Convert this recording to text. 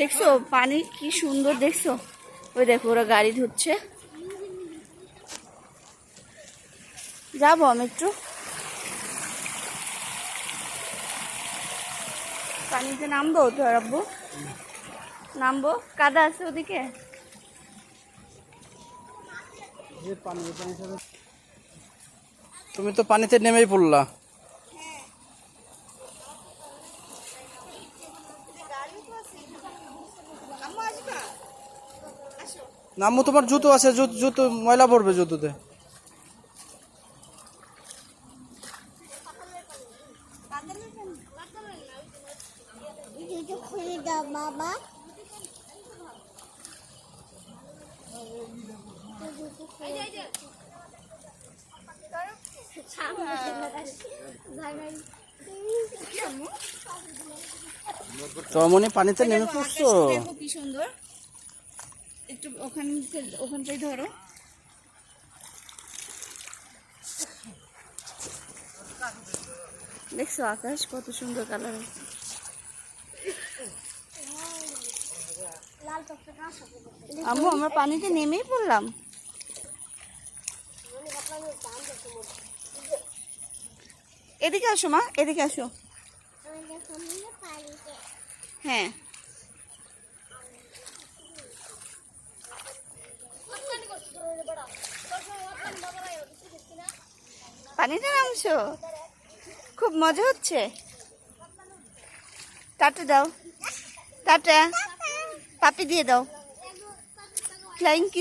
দেখছ? পানি কি সুন্দর, দেখছ? ওই দেখো, ওরা গাড়ি ধুচ্ছে যাব আমি একটু। পানিতে নামবো তো নামবো? কাদা আছে ওদিকে? তুমি তো পানিতে নেমেই পড়লা। নামু তোমার জুতো আছে জুতো জুতো ময়লা পড়বে জুতোতে। বাবা চমনি পানিতে নেমে পড়ছো? কি সুন্দর। একটু ওখান থেকে ওখানটাই ধরো। দেখছ আকাশ কত সুন্দর কালার আম্মু আমরা পানিতে নেমেই পড়লাম। এদিকে আসো মা এদিকে আসো। হ্যাঁ। পানিতে অংশ? খুব মজা হচ্ছে। টাটা দাও। টাটা পাপি দিয়ে দাও। ফ্লাইং কি